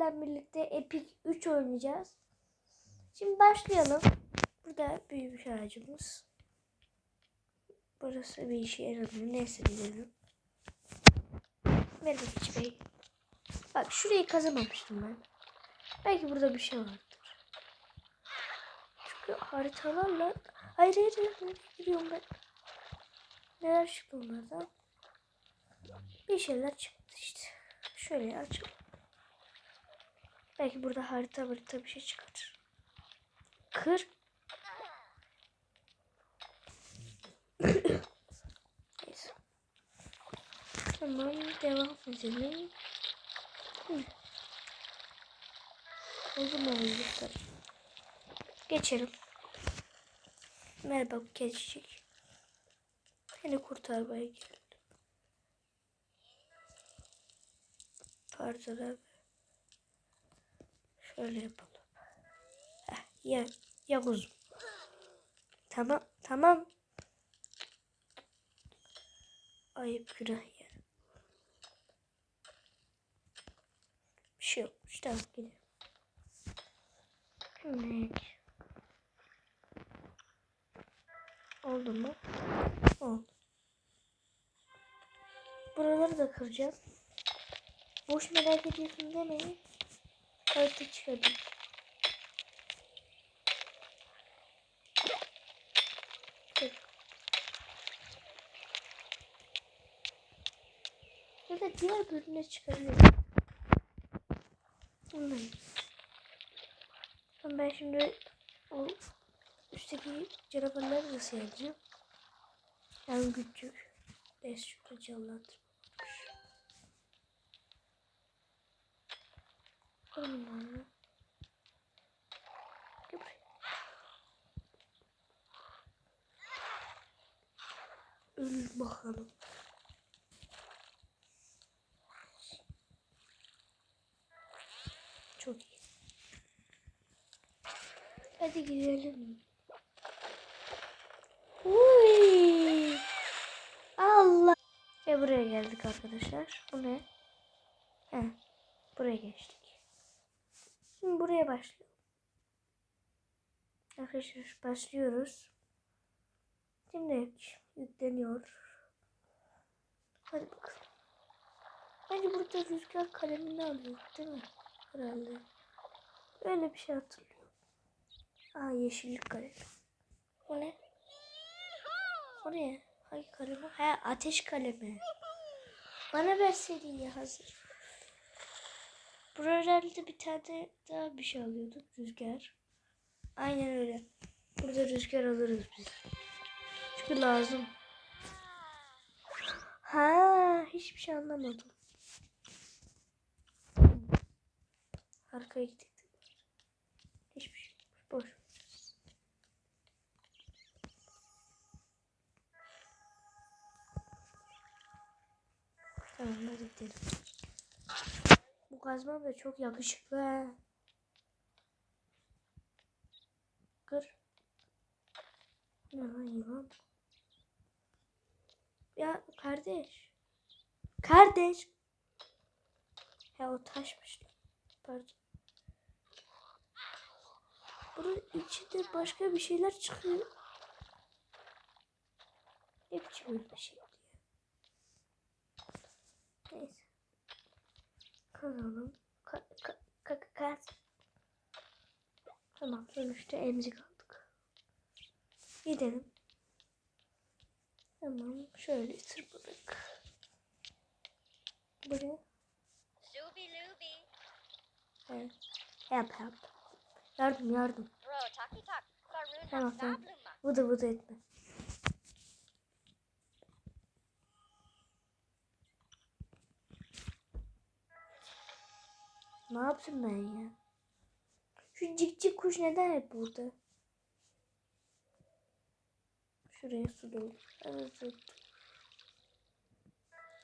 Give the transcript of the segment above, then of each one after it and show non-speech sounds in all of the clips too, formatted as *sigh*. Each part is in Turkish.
birlikte Epic 3 oynayacağız. Şimdi başlayalım. Burada büyümüş ağacımız. Burası bir işe yaramıyor. Neyse gidelim. Merhaba Piç Bey. Bak şurayı kazamamıştım ben. Belki burada bir şey vardır. Çünkü haritalarla... Hayır hayır hayır. Gidiyorum ben? Neler çıktı onlardan? Bir şeyler çıktı işte. Şöyle açalım. Belki burada harita harita bir şey çıkartır. Kır. Neyse. Tamam devam edelim. Hı. Oldu mu oldu? Geçelim. Merhaba keçicik. Seni kurtarmaya geldim. Pardon abi. Şöyle yapalım. Heh, ya, ya kuzum. Tamam, tamam. Ayıp günah ya. Bir şey yokmuş. Tamam gidelim. Evet. Oldu mu? Oldu. Buraları da kıracağım. Boş merak ediyorsun demeyin. Harita çıkardım. Ya da diğer bölümüne çıkarıyorum. Bundan. Ama Ben şimdi o üstteki canavarları nasıl yapacağım? Yani küçük. Des şurada canlandırma. Onları. Gel. Öl bakalım. Çok iyi. Hadi gidelim. Uy. Allah. Ve buraya geldik arkadaşlar. Bu ne? He. Buraya geçtik. Buraya başlayalım. Arkadaşlar başlıyoruz. Şimdi yükleniyor. Hadi bakalım. Bence burada rüzgar kalemini alıyor değil mi? Herhalde. Öyle bir şey hatırlıyorum. Aa yeşillik kalem. O ne? O ne? Hangi kalemi? Ha ateş kalemi. Bana verseydin ya hazır. Buralarda bir tane daha bir şey alıyorduk. Rüzgar. Aynen öyle. Burada rüzgar alırız biz. Çünkü lazım. Ha, hiçbir şey anlamadım. Arkaya gittik. Hiçbir şey. Boş. Tamam hadi gidelim. Kazmam da çok yakışıklı. Kır. Ne lan? Ya kardeş. Kardeş. Ya o taşmış. Pardon. Bunun içinde başka bir şeyler çıkıyor. Ne biçim bir şey diye. Neyse. Kazalım. Ka ka ka kaz. Tamam sonuçta emzik aldık. Gidelim. Tamam şöyle tırmanık. Buraya. Looby. Evet. Help help. Yardım yardım. Bro, talk. Karuna Tamam tamam. Vıdı vıdı etme. Ne yaptım ben ya? Şu cik cik kuş neden hep burada? Şuraya su doldur. Evet.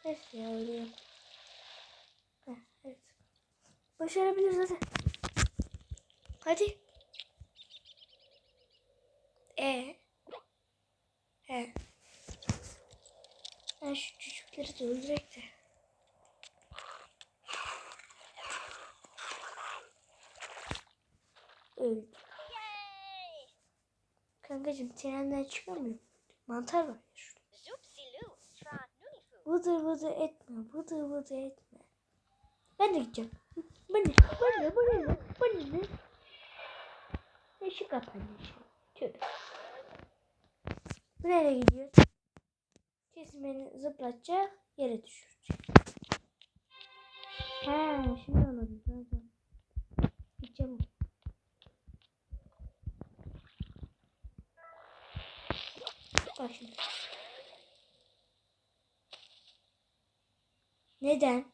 Neyse ya yap. Heh, evet. Başarabiliriz hadi. Hadi. E. He. Ben şu çocukları da öldürek de. Öldü. Yay! Kankacığım trenden çıkamıyorum. Mantar var ya şurada. Zoopsie-loo. Try Nunifu. Vıdı vıdı etme. Vıdı vıdı etme. Ben de gideceğim. Bu ne? Bu ne? Bu ne? Bu ne? Işık kapandı. Tüh. Bu nereye gidiyor? Kesin beni zıplatacak. Yere düşürecek. He şimdi anladım. Neden?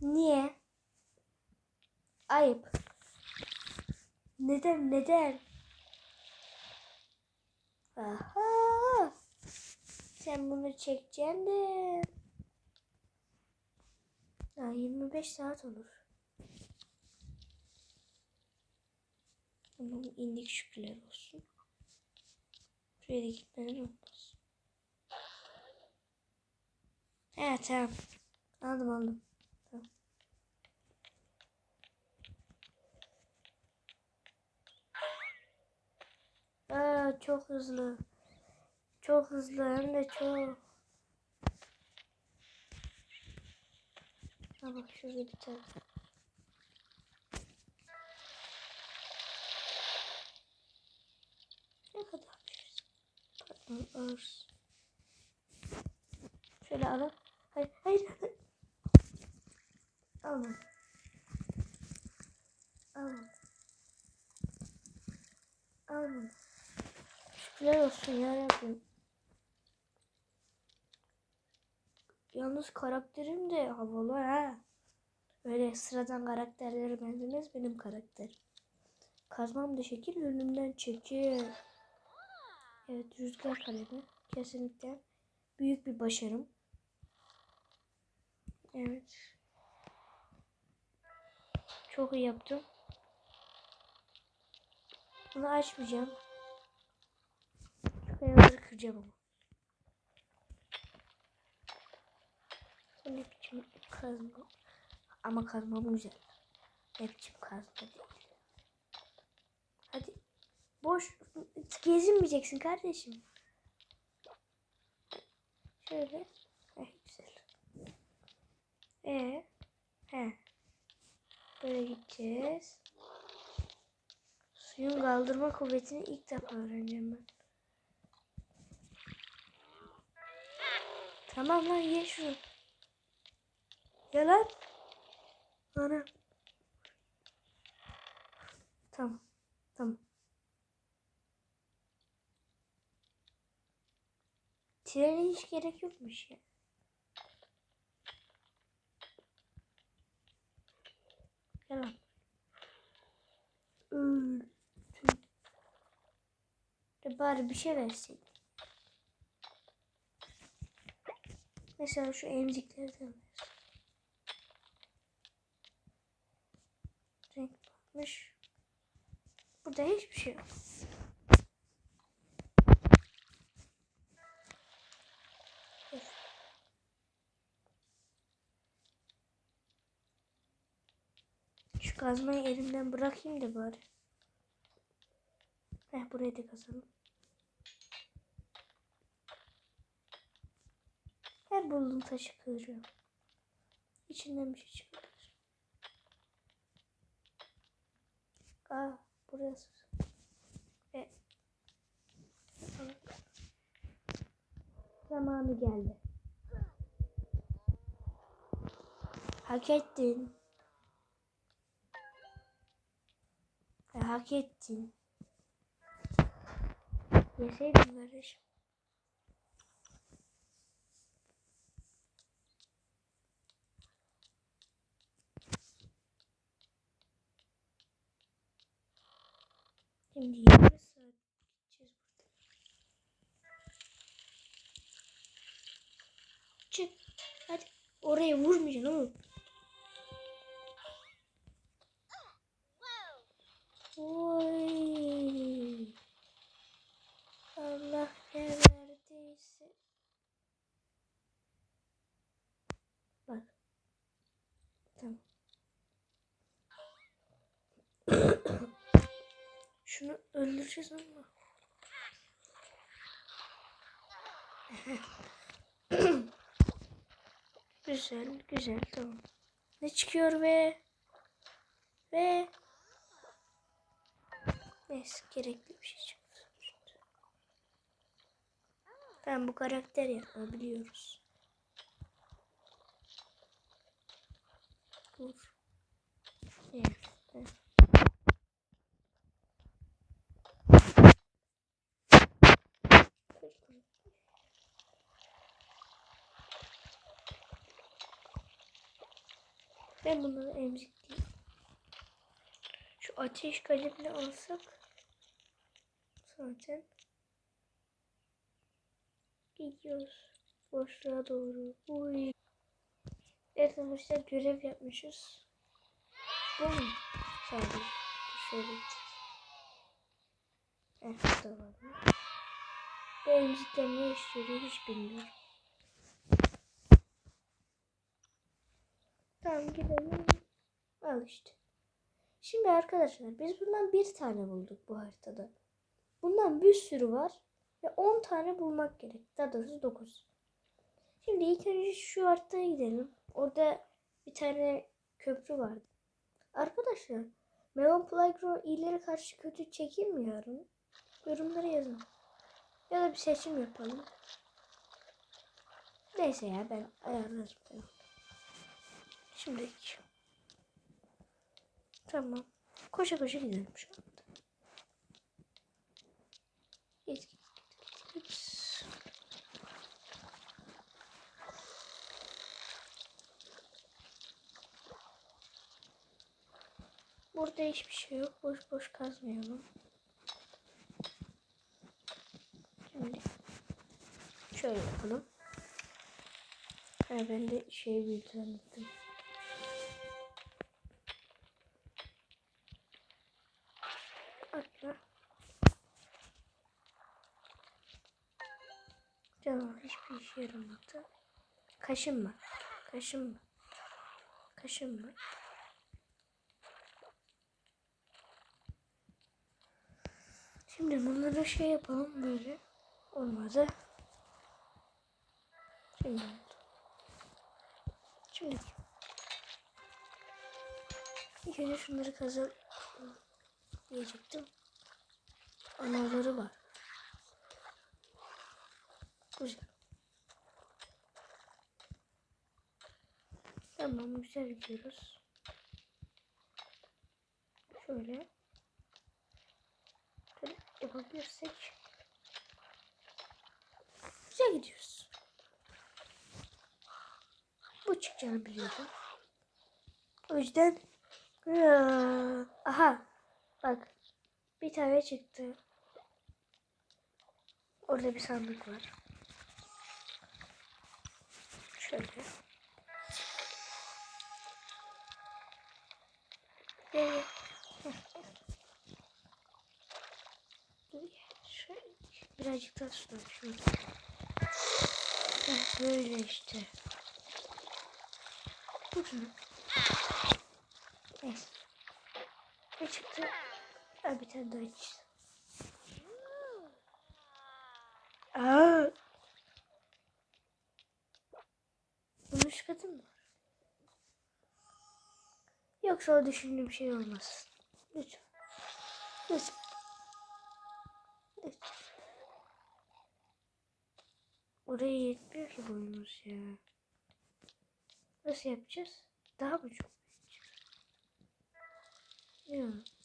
Niye? Ayıp. Neden? Neden? Aha. Sen bunu çekeceksin de. Daha 25 saat olur. Ama indik şükürler olsun. Şuraya da gitmeden olmaz. Evet tamam. Aldım aldım. Tamam. Aa, çok hızlı. Çok hızlı hem de çok. Ha bak şurada bir tane. Ne kadar? Pardon, arz. Şöyle alalım. Hayır, hayır. Alma. Alma. Alma. Şükürler olsun yarabbim. Yalnız karakterim de havalı ha. Öyle sıradan karakterlere benzemez benim karakter. Kazmam da şekil önümden çekil. Evet rüzgar kalemi. Kesinlikle büyük bir başarım. Evet. Çok iyi yaptım. Bunu açmayacağım. Şu kayaları kıracağım ama. Ne biçim kazma? Ama kazmam güzel. Ne biçim kazma değil. Hadi. Boş gezinmeyeceksin kardeşim. Şöyle. Heh, güzel. Ee, he. Böyle gideceğiz. Suyun kaldırma kuvvetini ilk defa öğreneceğim ben. Tamam lan ye şunu. Ye lan. Ana. Tamam. Tamam. Trene hiç gerek yokmuş ya. Gel lan. Öldüm. De bari bir şey versin. Mesela şu emziklerden versin. Renk bakmış. Burada hiçbir şey yok. Kazmayı elimden bırakayım da bari. Heh burayı da kazalım. Her bulduğum taşı kırıyorum. İçinden bir şey çıkıyor. Aa burası. E. Zamanı geldi. Hak ettin. E, hak ettin. Yeseydin kardeşim. Şimdi 20 saat gideceğiz. Çık. Hadi. Oraya vurmayacaksın oğlum. Oy. Allah ne verdiyse. Bak. Tamam. *coughs* Şunu öldüreceğiz ama. *coughs* güzel, güzel, tamam. Ne çıkıyor ve ve neyse gerekli bir şey çıktı. Tamam bu karakter yapabiliyoruz. Dur. Evet. evet. Ben bunları emzikleyeyim. Şu ateş kalemini alsak zaten gidiyoruz boşluğa doğru. Uy. Evet arkadaşlar görev yapmışız. Bu mu? Sadece şöyle. Evet mı? Bu emzikler ne yarıyor hiç bilmiyorum. Tamam gidelim. Al işte. Şimdi arkadaşlar biz bundan bir tane bulduk bu haritada. Bundan bir sürü var. Ve 10 tane bulmak gerek. Daha doğrusu 9. Şimdi ilk önce şu haritaya gidelim. Orada bir tane köprü vardı. Arkadaşlar Melon Playground iyileri karşı kötü çekeyim mi yarın? Yorumlara yazın. Ya da bir seçim yapalım. Neyse ya ben ayarlarım. Tamam. Şimdi Tamam. Koşa koşa gidelim şu anda. Git. git. Burada hiçbir şey yok. Boş boş kazmayalım. Şimdi şöyle yapalım. Ha, ben de şey büyük zannettim. Atla. Canım hiçbir işe yaramadı. Kaşınma. Kaşınma. Kaşınma. Şimdi bunları şey yapalım böyle. Olmadı. Şimdi oldu. Şimdi ilk önce şunları kazan diyecektim. Anaları var. Güzel. Tamam güzel gidiyoruz. Şöyle. Şöyle yapabilirsek. Güzel gidiyoruz. Bu çıkacağını biliyordum. O yüzden Aa, aha bak bir tane çıktı. Orada bir sandık var. Şöyle. Ee, şöyle birazcık daha sudan şurada. Böyle işte. Bakın. Neyse. Ne çıktı? Ha, bir tane daha çıktı. Aa. Katı mı var? Yoksa düşündüğüm şey olmaz. Lütfen. Lütfen. Lütfen. Oraya yetmiyor ki boyumuz ya. Nasıl yapacağız? Daha mı çok yapacağız? Yok.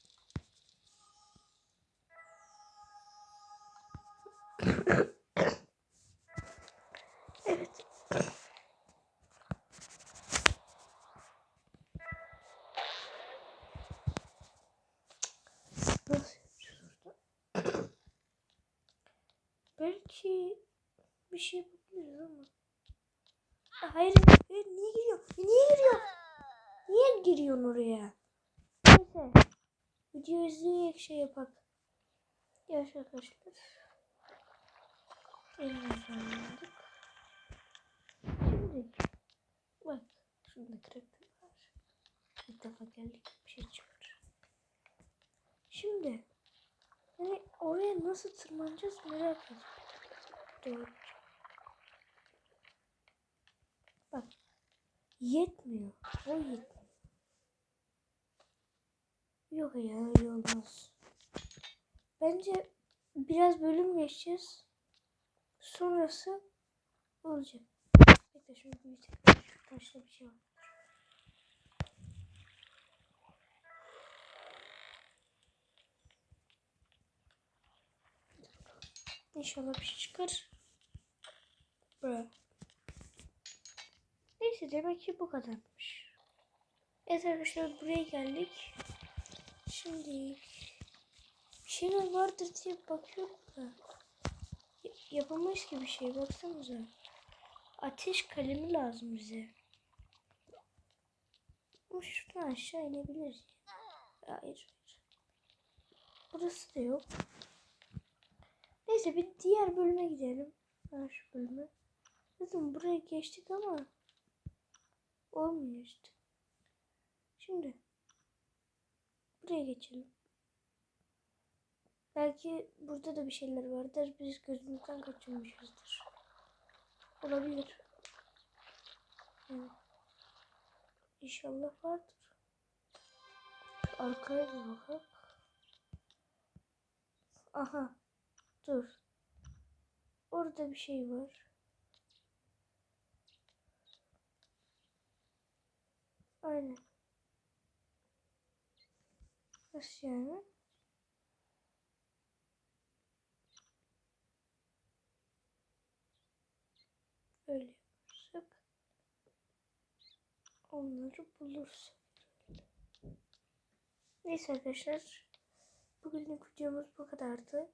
Video izleyerek şey yapak. Yaş arkadaşlar. Şimdi bak şurada karakter var. İlk defa geldik bir şey çıkar. Şimdi oraya nasıl tırmanacağız merak ediyorum. Bak. Yetmiyor. O yetmiyor. Yok ya öyle olmaz. Bence biraz bölüm geçeceğiz. Sonrası olacak. Bekle büyütelim. Şu taşta bir şey var. İnşallah bir şey çıkar. Bra. Neyse demek ki bu kadarmış. Evet arkadaşlar buraya geldik. Şimdi bir şeyler vardır diye bakıyorum da yapamayız ki bir şey baksanıza. Ateş kalemi lazım bize. Ama şuradan aşağı inebiliriz. Hayır. hayır. Burası da yok. Neyse bir diğer bölüme gidelim. Ha şu bölüme. Zaten buraya geçtik ama olmuyor işte. Şimdi buraya geçelim. Belki burada da bir şeyler vardır. Biz gözümüzden kaçırmışızdır. Olabilir. Yani İnşallah vardır. Arkaya bir bakalım. Aha. Dur. Orada bir şey var. Aynen. Nasıl yani? Böyle yaparsak onları bulursak. Neyse arkadaşlar. Bugünlük videomuz bu kadardı.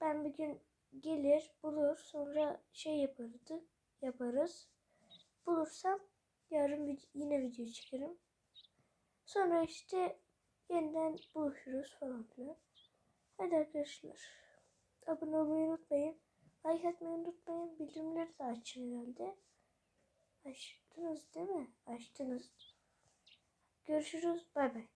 Ben bir gün gelir bulur sonra şey yapardı yaparız. Bulursam yarın yine video çekerim. Sonra işte yeniden buluşuruz falan filan. Hadi arkadaşlar. Abone olmayı unutmayın. Like atmayı unutmayın. Bildirimleri de açın herhalde. Açtınız değil mi? Açtınız. Görüşürüz. Bay bay.